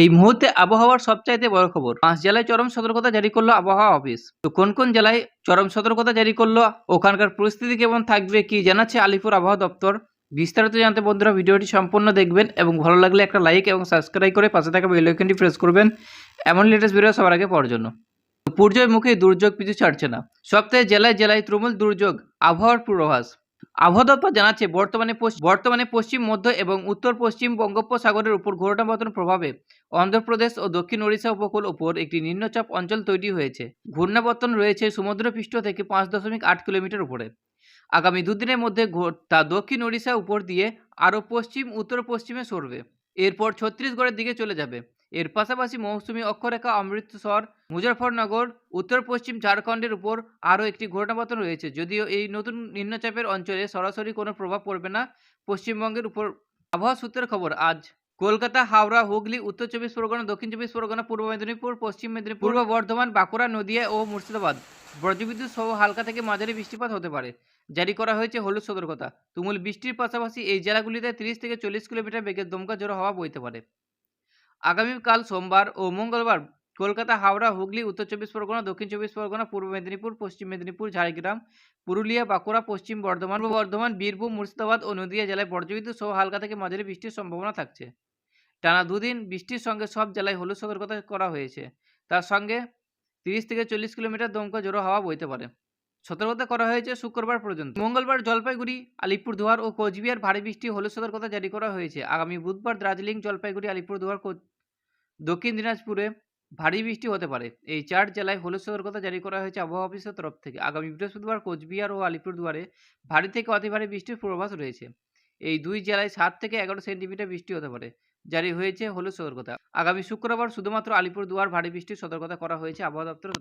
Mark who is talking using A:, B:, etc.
A: এই মুহূর্তে আবহাওয়ার সবচাইতে বড় খবর। পাঁচ জেলায় চরম সতর্কতা জারি করল আবহাওয়া অফিস। তো কোন কোন জেলায় চরম সতর্কতা জারি করল, ওখানকার পরিস্থিতি কেমন থাকবে, কি জানাচ্ছে আলিপুর আবহাওয়া দপ্তর? বিস্তারিত জানতে বন্ধুরা ভিডিওটি সম্পূর্ণ দেখবেন এবং ভালো লাগলে একটা লাইক এবং সাবস্ক্রাইব করে পাশে থাকা বেল আইকনটি প্রেস করবেন। এমন লেটেস্ট ভিডিও সবার আগে পাওয়ার জন্য। পূর্জয় মুখে দুর্যোগ পিছু ছাড়ছে না। সপ্তাহে জেলায় জেলায় তৃণমূল দুর্যোগ, আবহাওয়ার পূর্বাভাস। আবহাওয়া জানাচ্ছে, বর্তমানে বর্তমানে পশ্চিম, মধ্য এবং উত্তর পশ্চিম বঙ্গোপসাগরের উপর ঘূর্ণাবর্তন প্রভাবে। অন্ধ্রপ্রদেশ ও দক্ষিণ ওড়িশা উপকূল উপর একটি নিম্নচাপ অঞ্চল তৈরি হয়েছে। ঘূর্ণাবর্তন রয়েছে সমুদ্রপৃষ্ঠ থেকে পাঁচ দশমিক আট কিলোমিটার উপরে। আগামী দুদিনের মধ্যে তা দক্ষিণ ওড়িশা উপর দিয়ে আরও পশ্চিম, উত্তর পশ্চিমে সরবে। এরপর ছত্তিশগড়ের দিকে চলে যাবে। এর পাশাপাশি মৌসুমী অক্ষরেখা অমৃতসর মুজফরনগর, উত্তর পশ্চিম ঝাড়খণ্ডের উপর আরও একটি ঘূর্ণাবর্তন রয়েছে। যদিও এই নতুন নিম্নচাপের অঞ্চলে সরাসরি কোনো প্রভাব পড়বে না। পশ্চিমবঙ্গের উপর আবহাওয়া সূত্রের খবর, আজ কলকাতা, হাওড়া, হুগলি, উত্তর চব্বিশ পরগনা, দক্ষিণ চব্বিশ পরগনা, পূর্ব মেদিনীপুর, পশ্চিম মেদিনীপুর, পূর্ব বর্ধমান, বাঁকুড়া, নদিয়া ও মুর্শিদাবাদ। বজ্রবিদ্যুৎ সহ হালকা থেকে মাঝারি বৃষ্টিপাত হতে পারে। জারি করা হয়েছে হলুদ সতর্কতা। তুমুল বৃষ্টির পাশাপাশি এই জেলাগুলিতে তিরিশ থেকে চল্লিশ কিলোমিটার বেগে দমকা ঝোড়ো হাওয়া বইতে পারে। আগামীকাল সোমবার ও মঙ্গলবার কলকাতা, হাওড়া, হুগলি, উত্তর চব্বিশ পরগনা, দক্ষিণ চব্বিশ পরগনা, পূর্ব মেদিনীপুর, পশ্চিম মেদিনীপুর, ঝাড়গ্রাম, পুরুলিয়া, বাঁকুড়া, পশ্চিম বর্ধমান বর্ধমান, বীরভূম, মুর্শিদাবাদ ও নদীয়া জেলায় বজ্রবিদ্যুৎ সহ হালকা থেকে মাঝারি বৃষ্টির সম্ভাবনা থাকছে। টানা দুদিন বৃষ্টির সঙ্গে সব জেলায় হলুদ সতর্কতা করা হয়েছে। তার সঙ্গে তিরিশ থেকে চল্লিশ কিলোমিটার দমকা জোরো হাওয়া বইতে পারে। সতর্কতা করা হয়েছে শুক্রবার পর্যন্ত। মঙ্গলবার জলপাইগুড়ি আলিপুরদুয়ার ও কোচবিহার ভারী বৃষ্টি হলুদ সতর্কতা জারি করা হয়েছে। আগামী বুধবার দার্জিলিং, জলপাইগুড়ি আলিপুরদুয়ার দক্ষিণ দিনাজপুরে ভারী বৃষ্টি হতে পারে। এই চার জেলায় হলুদ সতর্কতা জারি করা হয়েছে আবহাওয়া অফিসের তরফ থেকে। আগামী বৃহস্পতিবার কোচবিহার ও আলিপুরদুয়ারে ভারী থেকে অতি ভারী বৃষ্টির পূর্বাভাস রয়েছে। এই দুই জেলায় সাত থেকে এগারো সেন্টিমিটার বৃষ্টি হতে পারে। জারি হয়েছে হলুদ সতর্কতা। আগামী শুক্রবার শুধুমাত্র আলিপুরদুয়ার ভারী বৃষ্টির সতর্কতা করা হয়েছে আবহাওয়া দপ্তরের তরফ